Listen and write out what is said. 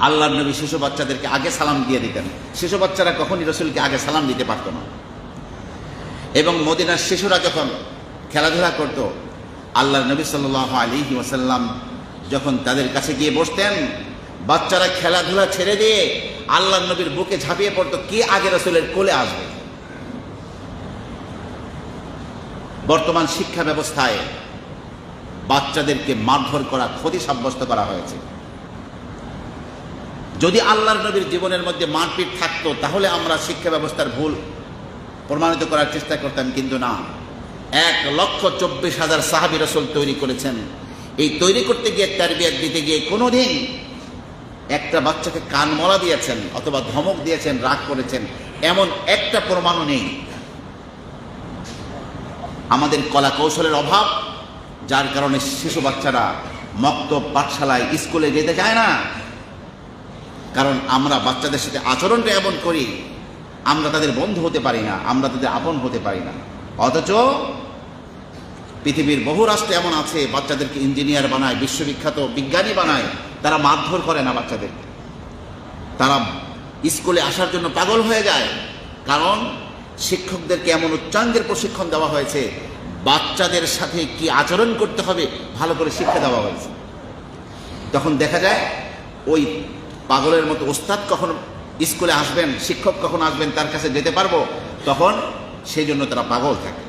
আল্লাহর নবী শিশু বাচ্চাদেরকে আগে সালাম দিয়ে দিতেন। শিশু বাচ্চারা কখনই রসুলকে আগে সালাম দিতে পারতো না। এবং মদিনার শিশুরা যখন খেলাধুলা করত, আল্লাহর নবী সাল্লাহ আলী ওসাল্লাম যখন তাদের কাছে গিয়ে বসতেন, বাচ্চারা খেলাধুলা ছেড়ে দিয়ে আল্লাহর নবীর বুকে ঝাঁপিয়ে পড়তো, কে আগে রসুলের কোলে আসবে? বর্তমান শিক্ষা ব্যবস্থায় বাচ্চাদেরকে মারধর করা ক্ষতি সাব্যস্ত করা হয়েছে। যদি আল্লাহর নবীর জীবনের মধ্যে মারপিট থাকতো, তাহলে আমরা শিক্ষা ব্যবস্থার ভুল প্রমাণিত করার চেষ্টা করতাম, কিন্তু না। এক লক্ষ চব্বিশ হাজার সাহাবি রসুল তৈরি করেছেন। এই তৈরি করতে গিয়ে তারবিয়াত দিতে গিয়ে কোনোদিন একটা বাচ্চাকে কান মরা দিয়েছেন অথবা ধমক দিয়েছেন, রাগ করেছেন, এমন একটা প্রমাণও নেই। আমাদের কলা কৌশলের অভাব, যার কারণে শিশু বাচ্চারা মক্তব পাঠশালায় স্কুলে যেতে চায় না কারণ আমরা বাচ্চাদের সাথে আচরণটা এমন করি, আমরা তাদের বন্ধু হতে পারি না, আমরা তাদের আপন হতে পারি না। অথচ পৃথিবীর বহু রাষ্ট্র এমন আছে, বাচ্চাদেরকে ইঞ্জিনিয়ার বানায়, বিশ্ববিখ্যাত বিজ্ঞানী বানায়, তারা মারধর করে না বাচ্চাদেরকে। তারা স্কুলে আসার জন্য পাগল হয়ে যায়, কারণ শিক্ষকদেরকে এমন উচ্চাঙ্গের প্রশিক্ষণ দেওয়া হয়েছে, বাচ্চাদের সাথে কি আচরণ করতে হবে ভালো করে শিক্ষা দেওয়া হয়েছে। তখন দেখা যায়, ওই পাগলের মতো ওস্তাদ কখন স্কুলে আসবেন, শিক্ষক কখন আসবেন, তার কাছে যেতে পারব? তখন সেই জন্য তারা পাগল থাকে।